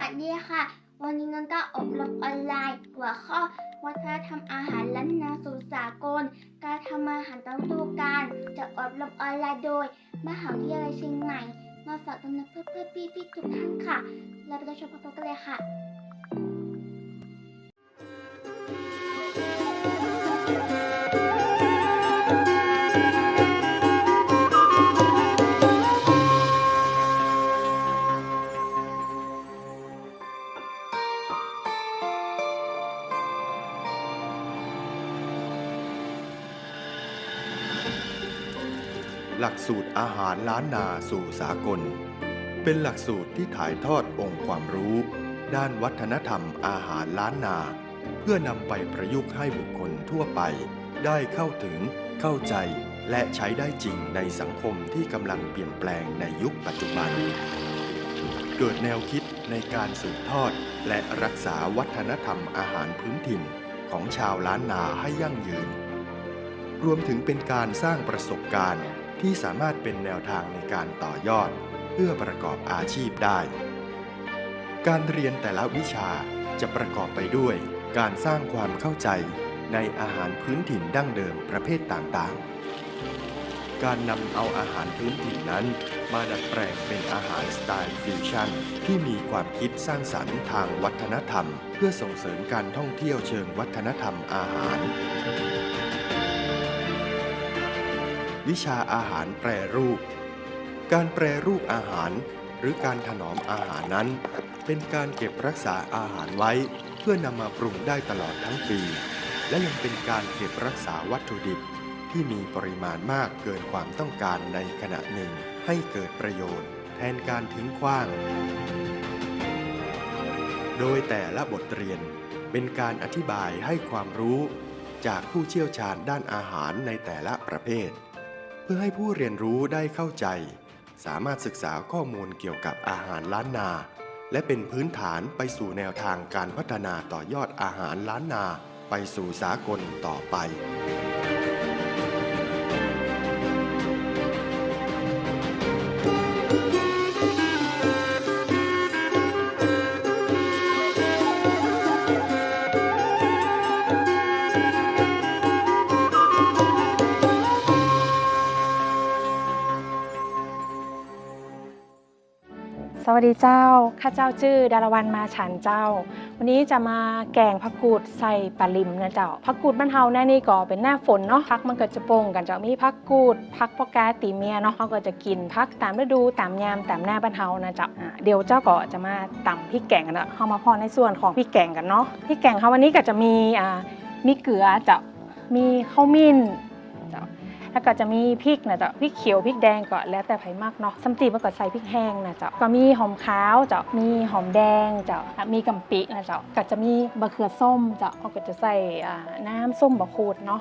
วัสดีค่ะ วันนี้น้องก็อบรมออนไลน์หัวข้อ วัฒนธรรมอาหารล้านนาสู่สากล การทำอาหารต้องดูการจะอบรมออนไลน์โดยมหาวิทยาลัยเชียงใหม่ มาฝากตำนักเพื่อเพื่อพี่พี่ๆทุกท่านค่ะเราไปชมพร้อมกันเลยค่ะ ลักสูตรอาหารล้านนาสู่สากล เป็นหลักสูตรที่ถ่ายทอดองค์ความรู้ ด้านวัฒนธรรมอาหารล้านนา เพื่อนำไปประยุกต์ให้บุคคลทั่วไป ได้เข้าถึง เข้าใจ และใช้ได้จริงในสังคมที่กำลังเปลี่ยนแปลงในยุคปัจจุบัน เกิดแนวคิดในการสืบทอด และรักษาวัฒนธรรมอาหารพื้นถิ่นของชาวล้านนาให้ยั่งยืน รวมถึงเป็นการสร้างประสบการณ์ ที่สามารถเป็นแนวทางในการต่อยอด เพื่อประกอบอาชีพได้ การเรียนแต่ละวิชาจะประกอบไปด้วย การสร้างความเข้าใจในอาหารพื้นถิ่นดั้งเดิมประเภทต่างๆ การนำเอาอาหารพื้นถิ่นนั้น มาดัดแปลงเป็นอาหารสไตล์ฟิวชั่นที่มีความคิดสร้างสรรค์ทางวัฒนธรรม เพื่อส่งเสริมการท่องเที่ยวเชิงวัฒนธรรมอาหาร วิชาอาหารแปรรูป การแปรรูปอาหาร หรือการถนอมอาหารนั้น เป็นการเก็บรักษาอาหารไว้ เพื่อนำมาปรุงได้ตลอดทั้งปี และยังเป็นการเก็บรักษาวัตถุดิบที่มีปริมาณมากเกินความต้องการในขณะหนึ่ง ให้เกิดประโยชน์ แทนการทิ้งขว้าง โดยแต่ละบทเรียนเป็นการอธิบายให้ความรู้จากผู้เชี่ยวชาญด้านอาหารในแต่ละประเภท พื่อให้ผู้เรียนรู้ได้เข้าใจ สามารถศึกษาข้อมูลเกี่ยวกับอาหารล้านนา และเป็นพื้นฐานไปสู่แนวทางการพัฒนาต่อยอดอาหารล้านนา ไปสู่สากลต่อไป วัสดีเจ้า ข้าเจ้าชื่อดารวันมาฉันเจ้า วันนี้จะมาแกงผักกูดใส่ปลาลิมนะเจ้า ผักกูดบ้านเฮาแน่นี่ก็เป็นหน้าฝนเนาะพักมันก็จะปงกันเจ้า มีผักกูด ผักปอกาตีเมียเนาะเขาก็จะกินผักตามฤดูตามยามตามหน้าบ้านเฮานะเจ้า เดี๋ยวเจ้าก็จะมาตำพริกแกงกันเนาะเข้ามาพอในส่วนของพริกแกงกันเนาะ พริกแกงเขาวันนี้ก็จะมีอ่า มีเกลือเจ้า มีข้าวมิ้น แล้วก็จะมีพริกนะเจ้าพริกเขียวพริกแดงก็แล้วแต่ไผมากเนาะสัมตีมันก็ใส่พริกแห้งนะเจ้าก็มีหอมขาวเจ้ามีหอมแดงเจ้ามีกำปินะเจ้าก็จะมีบะเขือส้มเจ้าก็จะใส่น้ำส้มบะขูดเนาะ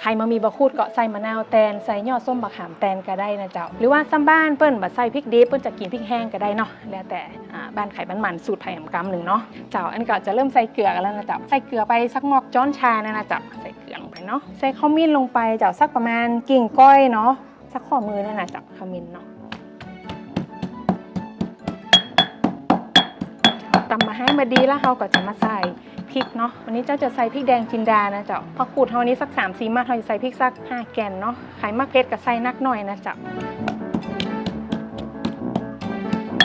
ใครมามีบะคูดก็ใส่มะนาวแตนใส่ยอดส้มบะขามแตนก็ได้นะเจ้า หรือว่าซ้ำบ้านเปิ้นบะใส่พริกดิบเปิ้นจะกินพริกแห้งก็ได้เนาะแล้วแต่บ้านไข่บ้านมันสูตรไผ่กำหนึ่งเนาะเจ้าอันก็จะเริ่มใส่เกลือกันแล้วนะเจ้าใส่เกลือไปสักหมอกจ้อนชานะนะเจ้าใส่เกลือลงไปเนาะใส่ข้าวมิ้นลงไปเจ้าสักประมาณกิ่งก้อยเนาะสักข้อมือเนี่ยนะเจ้าข้าวมิ้นเนาะำมาให้มาดีแล้วเราก็จะมาใส่พริกเนาะวันนี้เจ้าจะใส่พริกแดงจินดานะเจ้าพอขูดเท่านี้สัก3ามสี่มาเราจะใส่พริกสักห้าแกนเนาะไข่มากเผ็ดก็ใส่นักหน่อยนะเจ้า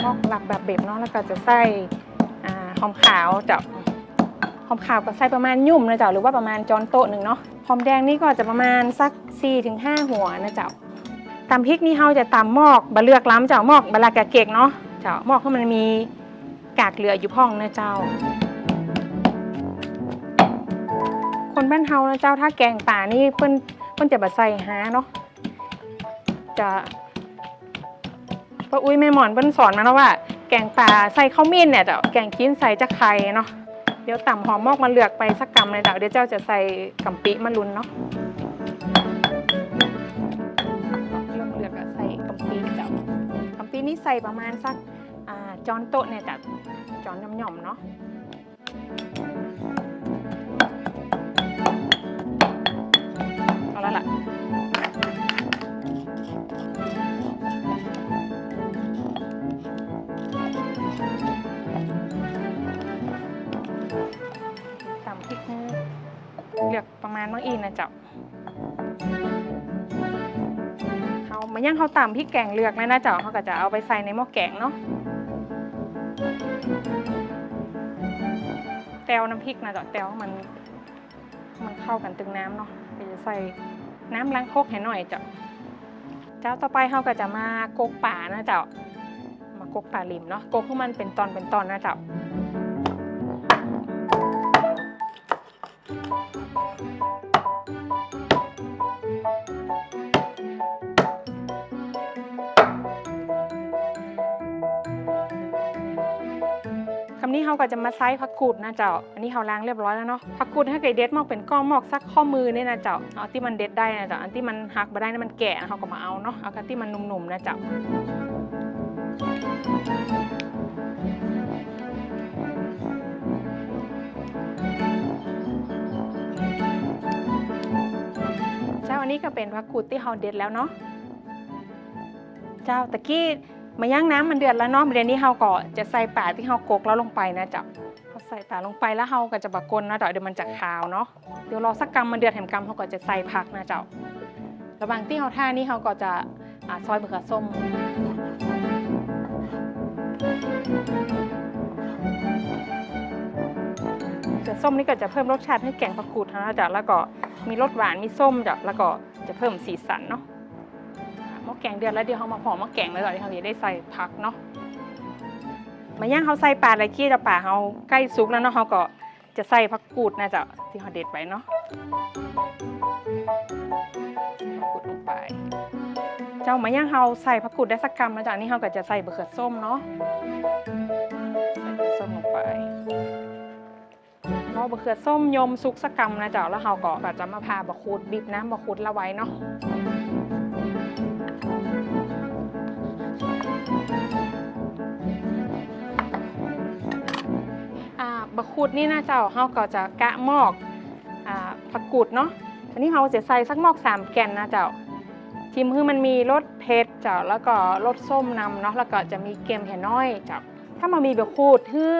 มอกหลักแบบเบ็บเนาะแล้วก็จะใส่หอมขาวเจ้าหอมขาวก็ใส่ประมาณยุ่มนะเจ้าหรือว่าประมาณจอนโต๊ะหนึ่งเนาะหอมแดงนี่ก็จะประมาณสัก4-5ถึงหัวนะเจ้าตำพริกนี่เฮาจะตำหมอกบะเลือกล้ำเจ้าหมอกบะลากะเกกเนาะเจ้าหมอกที่มันมี กากเหลืออยู่พ่องนะเจ้า คนบ้านเฮานะเจ้าถ้าแกงป่านี่เพิ่นเพิ่นจะบะใส่หาเนาะจะป้าอุ้ยแม่หมอนเพิ่นสอนมาแล้วว่า แกงป่าใส่ข้าวมิ้นเนี่ยเจ้าแกงกินใส่จะไข่เนาะเดี๋ยวต่ำหอมมอกมาเลือกไปสักกำเลยเจ้าเดี๋ยวเจ้าจะใส่กำปิมะลุนเนาะเริ่มเลือกใส่กำปิเจ้ากำปินี่ใส่ประมาณสัก จอนโตเนี่ยแต่จอนหย่อมๆเนาะเอาละล่ะตำพริกเลือกประมาณน้องอีนะจ้าเขามาย่างเขาตำพริกแกงเลือกแล้วนะจ้าเขาก็จะเอาไปใส่ในหม้อแกงเนาะ แต้วน้ำพริกนะจ้าแต้วมัน มันเข้ากันตึงน้ำเนาะก็จะใส่น้ำล้างโคกให้หน่อยจ้าเจ้าต่อไปเขาก็จะมากกป่านะเจ้ามากกป่าริมเนาะกกให้มันเป็นตอนเป็นตอนนะเจ้า เขาก็จะมาไซส์ผักกูดนะเจ้า อันนี้เขาล้างเรียบร้อยแล้วเนาะ ผักกูดถ้าเกิดเด็ดมอกเป็นก้อนมอกสักข้อมือเนี่ยนะเจ้า เอาที่มันเด็ดได้นะเจ้า อันที่มันหักมาได้นะมันแก่นะเขาก็มาเอาเนาะ เอากันที่มันหนุ่มๆนะเจ้าเจ้าอันนี้ก็เป็นผักกูดที่เขาเด็ดแล้วเนาะ เจ้าตะกี้ มาย่างน้ำมันเดือดแล้วเนาะเดี๋ยวนี้เราก็จะใส่ป่าที่เรากกแล้วลงไปนะเจ้าพอใส่ป่าลงไปแล้วเราก็จะบกกลนะเจ้าเดี๋ยวมันจะคาวเนาะเดี๋ยวรอสักกำมันเดือดแถมกำเขาก็จะใส่ผักนะจ้าระหว่างที่เราท่านี้เราก็จะอซอยมะเขือส้มมะเขือส้มนี่ก็จะเพิ่มรสชาติให้แกงผักกูดนะจ้าแล้วก็มีรสหวานมีส้มจ้าแล้วก็จะเพิ่มสีสันเนาะ หม้อแกงเดือดแล้วเดี๋ยวเขามาพอหม้อแกงเลยก่อนที่เขาจะได้ใส่ผักเนาะมาย่างเขาใส่ปลาอะไรกี้จะปลาเขาใกล้สุกแล้วเนาะเขาก็จะใส่ผักกูดนะจ๊ะที่เขาเด็ดไว้เนาะผักกูดลงไป เจ้ามาย่างเขาใส่ผักกูดได้สักกำนะจ๊ะอันนี่เขาก็จะใส่บะเขือส้มเนาะใส่บะเขือส้มลงไปพอบะเขือส้มยมสุกสักกำนะจ๊ะแล้วเขาก็จะมาพาบะคูดบีบน้ำบะคูดละไว้เนาะ บะขุดนี่นะเจ้าเฮาก็จะกะหมอกอ่าผักกูดเนาะอันนี้เฮาจะใส่สักหมอกสามแก่นนะเจ้าทิมคือมันมีรสเผ็ดเจ้าแล้วก็รสส้มนำเนาะแล้วก็จะมีเกมแห่น้อยเจ้าถ้ามามีบะขูดคือ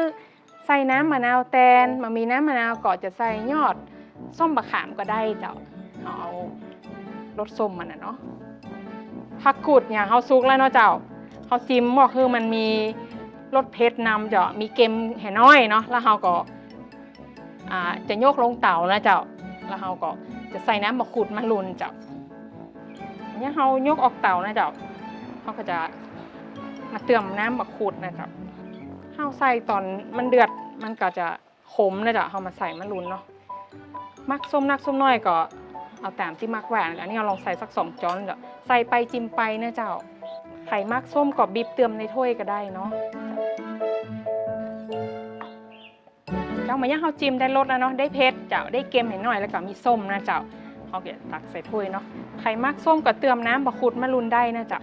ใส่น้ำมะนาวแตนมามีน้ำมะนาวก็จะใส่ยอดส้มบะขามก็ได้เจ้าเอารสส้มมันนะเนาะผักกูดเนี่ยเฮาซุกแล้วเนาะเจ้าเฮาจิ้มบอกคือมันมี รสเผ็ดนำจะมีเกมแห่น้อยเนาะแล้วเราก็จะโยกลงเต่านะเจ้าแล้วเราก็จะใส่น้ำมะขูดมะรุนเจ้าเนี่ยเรายกออกเต่านะเจ้าเขาก็จะมาเติมน้ำมะขูดนะเจ้าเราใส่ตอนมันเดือดมันก็จะขมนะเจ้าเรามาใส่มะรุนเนาะมักส้มนักส้มน้อยก็เอาตามที่มักหวานแล้วนี่เราลองใส่สักสองช้อนเจ้าใส่ไปจิ้มไปนะเจ้าไข่มักส้มก็บีบเติมในถ้วยก็ได้เนาะามาย่างข้าวจิ้มได้รสแล้วเนาะได้เผ็ดเจ้าได้เค็มเห็นหน่อยแล้วก็มีส้มนะเจ้าเขาเก็ตักใส่ถ้วยเนาะไข่มักส้มก็เติมน้ำบะคุดมะรุนได้นะเจ้า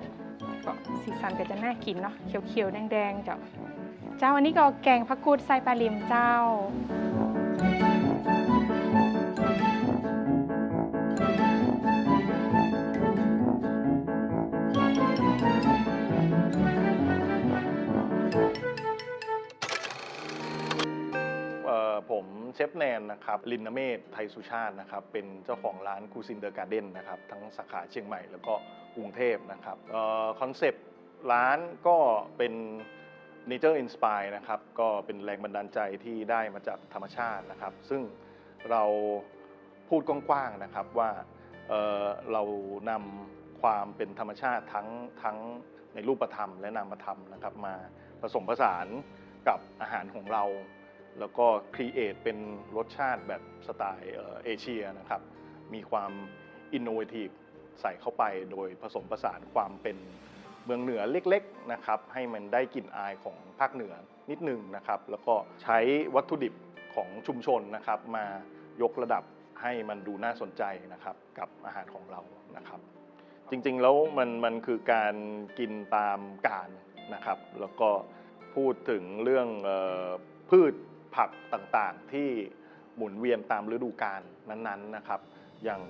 ก็สีสันก็จะน่ากินเนาะเขียวๆแดงๆเจ้าเจ้าอันนี้ก็แกงผักกูดใส่ปลาลิมเจ้า ออผมเชฟแนนนะครับลินนเมธไทยสุชาตินะครับเป็นเจ้าของร้านคูซินเดอร์การ์เด้นนะครับทั้งสาขาเชียงใหม่แล้วก็กรุงเทพนะครับคอนเซปต์ร้านก็เป็น Nature Inspire นะครับก็เป็นแรงบันดาลใจที่ได้มาจากธรรมชาตินะครับ ซึ่งเราพูดกว้างๆนะครับว่าเเรานำความเป็นธรรมชาติทั้งทั้งในรูปธรรมและนามธรรมนะครับมาผสมผสานกับอาหารของเรา แล้วก็ครีเอทเป็นรสชาติแบบสไตล์เอเชียนะครับ มีความอินโนเวทีฟใส่เข้าไปโดยผสมผสานความเป็นเมืองเหนือเล็กๆนะครับ ให้มันได้กลิ่นอายของภาคเหนือนิดนึงนะครับ แล้วก็ใช้วัตถุดิบของชุมชนนะครับ มายกระดับให้มันดูน่าสนใจนะครับ กับอาหารของเรานะครับ จริงๆแล้วมันมันคือการกินตามกาลนะครับ แล้วก็พูดถึงเรื่องออพืช ผักต่างๆ ที่หมุนเวียนตามฤดูกาลนั้นๆนะครับ อย่าง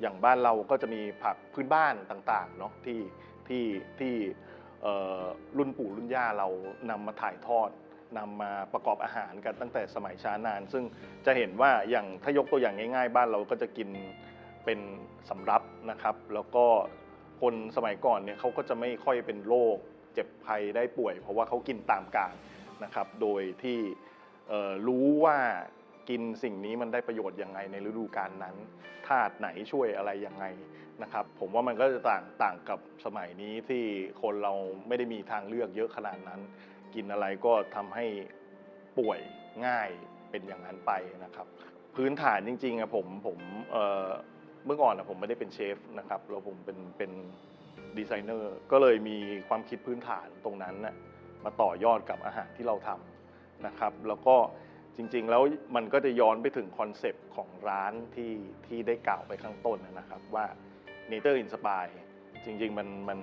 อย่างบ้านเราก็จะมีผักพื้นบ้านต่างๆเนาะที่ที่ที่รุ่นปู่รุ่นย่าเรานำมาถ่ายทอดนำมาประกอบอาหารกันตั้งแต่สมัยช้านาน ซึ่งจะเห็นว่าอย่างถ้ายกตัวอย่างง่าย ๆ บ้านเราก็จะกินเป็นสำรับนะครับ แล้วก็คนสมัยก่อนเนี่ยเขาก็จะไม่ค่อยเป็นโรคเจ็บภัยได้ป่วย เพราะว่าเขากินตามกาลนะครับ โดยที่ รู้ว่ากินสิ่งนี้มันได้ประโยชน์ยังไงในฤดูกาลนั้นธาตุไหนช่วยอะไรยังไงนะครับ ผมว่ามันก็จะต่างต่างกับสมัยนี้ที่คนเราไม่ได้มีทางเลือกเยอะขนาดนั้น กินอะไรก็ทำให้ป่วยง่ายเป็นอย่างนั้นไปนะครับ พื้นฐานจริงๆอะผมผมเมื่อก่อนอะผมไม่ได้เป็นเชฟนะครับแล้วผมเป็นเป็นดีไซเนอร์ก็เลยมีความคิดพื้นฐานตรงนั้นนะมาต่อยอดกับอาหารที่เราทำ นะครับ แล้วก็จริงๆ แล้วมันก็จะย้อนไปถึงคอนเซปต์ของร้านที่ที่ได้กล่าวไปข้างต้นนะครับว่า Nature Inspire จริงๆ มันมัน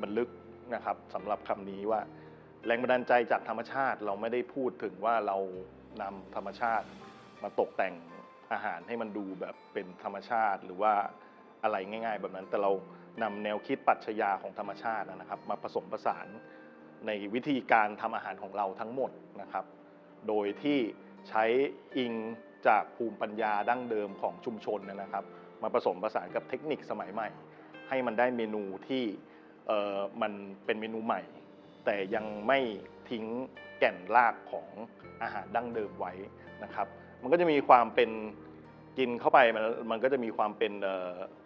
มันลึกนะครับสำหรับคำนี้ว่า แรงบันดาลใจจากธรรมชาติเราไม่ได้พูดถึงว่าเรานำธรรมชาติมาตกแต่งอาหารให้มันดูแบบเป็นธรรมชาติหรือว่าอะไรง่าย ๆ แบบนั้นแต่เรานำแนวคิดปรัชญาของธรรมชาตินะครับ มาผสมผสาน ในวิธีการทำอาหารของเราทั้งหมดนะครับ โดยที่ใช้อิงจากภูมิปัญญาดั้งเดิมของชุมชนนะครับ มาผสมผสานกับเทคนิคสมัยใหม่ ให้มันได้เมนูที่มันเป็นเมนูใหม่ แต่ยังไม่ทิ้งแก่นรากของอาหารดั้งเดิมไว้นะครับ มันก็จะมีความเป็นกินเข้าไปมันมันก็จะมีความเป็น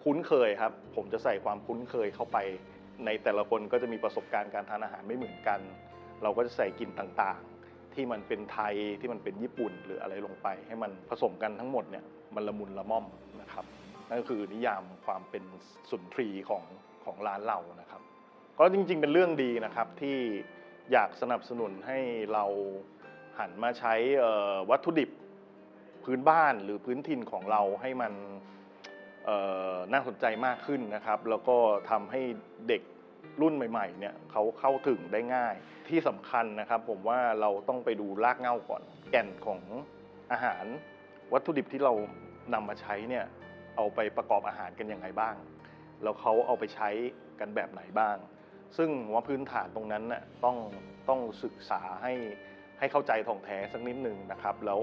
คุ้นเคยครับ ผมจะใส่ความคุ้นเคยเข้าไป ในแต่ละคนก็จะมีประสบการณ์การทานอาหารไม่เหมือนกัน เราก็จะใส่กลิ่นต่างๆ ที่มันเป็นไทยที่มันเป็นญี่ปุ่นหรืออะไรลงไป ให้มันผสมกันทั้งหมดเนี่ยมันละมุนละม่อมนะครับนั่นก็คือนิยามความเป็นสุนทรีของของร้านเรานะครับ ก็จริงๆ เป็นเรื่องดีนะครับที่อยากสนับสนุนให้เราหันมาใช้วัตถุดิบพื้นบ้านหรือพื้นถิ่นของเราให้มัน น่าสนใจมากขึ้นนะครับ แล้วก็ทำให้เด็กรุ่นใหม่ๆเนี่ยเขาเข้าถึงได้ง่าย ที่สำคัญนะครับ ผมว่าเราต้องไปดูรากเหง้าก่อน แก่นของอาหาร วัตถุดิบที่เรานำมาใช้เนี่ยเอาไปประกอบอาหารกันยังไงบ้าง แล้วเขาเอาไปใช้กันแบบไหนบ้าง ซึ่งว่าพื้นฐานตรงนั้นน่ะต้องต้องศึกษาให้ให้เข้าใจถ่องแท้สักนิดหนึ่งนะครับ แล้ว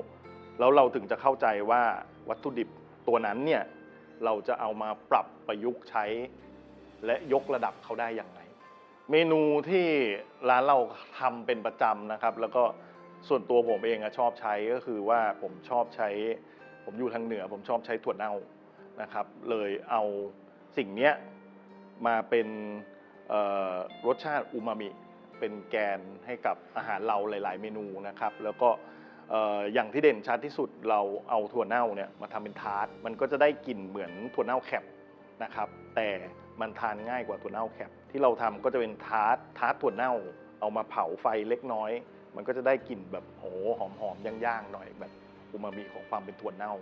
แล้วเราถึงจะเข้าใจว่าวัตถุดิบตัวนั้นเนี่ย เราจะเอามาปรับประยุกต์ใช้ และยกระดับเขาได้อย่างไร เมนูที่ร้านเราทำเป็นประจำนะครับ แล้วก็ส่วนตัวผมเองอะชอบใช้ก็คือว่าผมชอบใช้ ผมอยู่ทางเหนือ ผมชอบใช้ถั่วเน่านะครับ เลยเอาสิ่งเนี้ยมาเป็นรสชาติอูมามิเป็นแกนให้กับอาหารเราหลาย ๆ เมนูนะครับ แล้วก็ อย่างที่เด่นชัดที่สุดเราเอาถั่วเน่าเนี่ยมาทำเป็นทาร์ตมันก็จะได้กลิ่นเหมือนถั่วเน่าแคบนะครับแต่มันทานง่ายกว่าถั่วเน่าแคบที่เราทำก็จะเป็นทาร์ตทาร์ตถั่วเน่า เอามาเผาไฟเล็กน้อย มันก็จะได้กลิ่นแบบโหหอมๆย่างๆหน่อยแบบอูมามิของความเป็นถั่วเน่า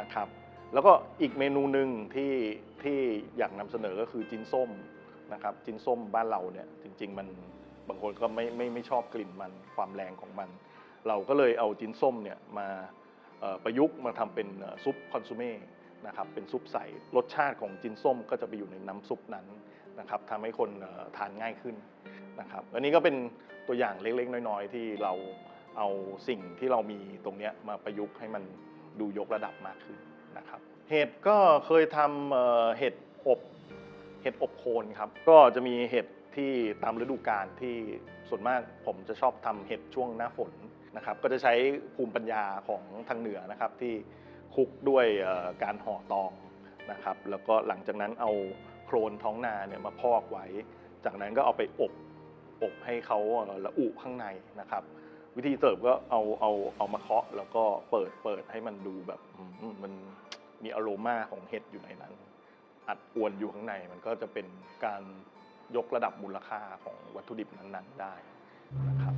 นะครับ แล้วก็อีกเมนูหนึ่งที่ที่อยากนำเสนอก็คือจินส้มนะครับจินส้มบ้านเราเนี่ยจริง ๆ มันบางคนก็ไม่ไม่ไม่ชอบกลิ่นมันความแรงของมัน เราก็เลยเอาจินส้มเนี่ยมาประยุกต์มาทำเป็นซุปคอนซูเม่นะครับเป็นซุปใสรสชาติของจินส้มก็จะไปอยู่ในน้ำซุปนั้นนะครับทำให้คนทานง่ายขึ้นนะครับอันนี้ก็เป็นตัวอย่างเล็กๆ น้อยๆ ที่เราเอาสิ่งที่เรามีตรงนี้มาประยุกต์ให้มันดูยกระดับมากขึ้นนะครับเห็ดก็เคยทำเอ่อเห็ดอบเห็ดอบโคนครับก็จะมีเห็ดที่ตามฤดูกาลที่ส่วนมากผมจะชอบทำเห็ดช่วงหน้าฝน นะครับก็จะใช้ภูมิปัญญาของทางเหนือนะครับที่คลุกด้วยการห่อตองนะครับแล้วก็หลังจากนั้นเอาโครนท้องนาเนี่ยมาพอกไว้ จากนั้นก็เอาไปอบอบให้เขาละอุข้างในนะครับ วิธีเสิร์ฟก็เอาเอาเอามาเคาะแล้วก็เปิดเปิดให้มันดูแบบมมันมีอโรมาของเห็ดอยู่ในนั้น อัดอวนอยู่ข้างในมันก็จะเป็นการยกระดับมูลค่าของวัตถุดิบนั้นๆได้นะครับ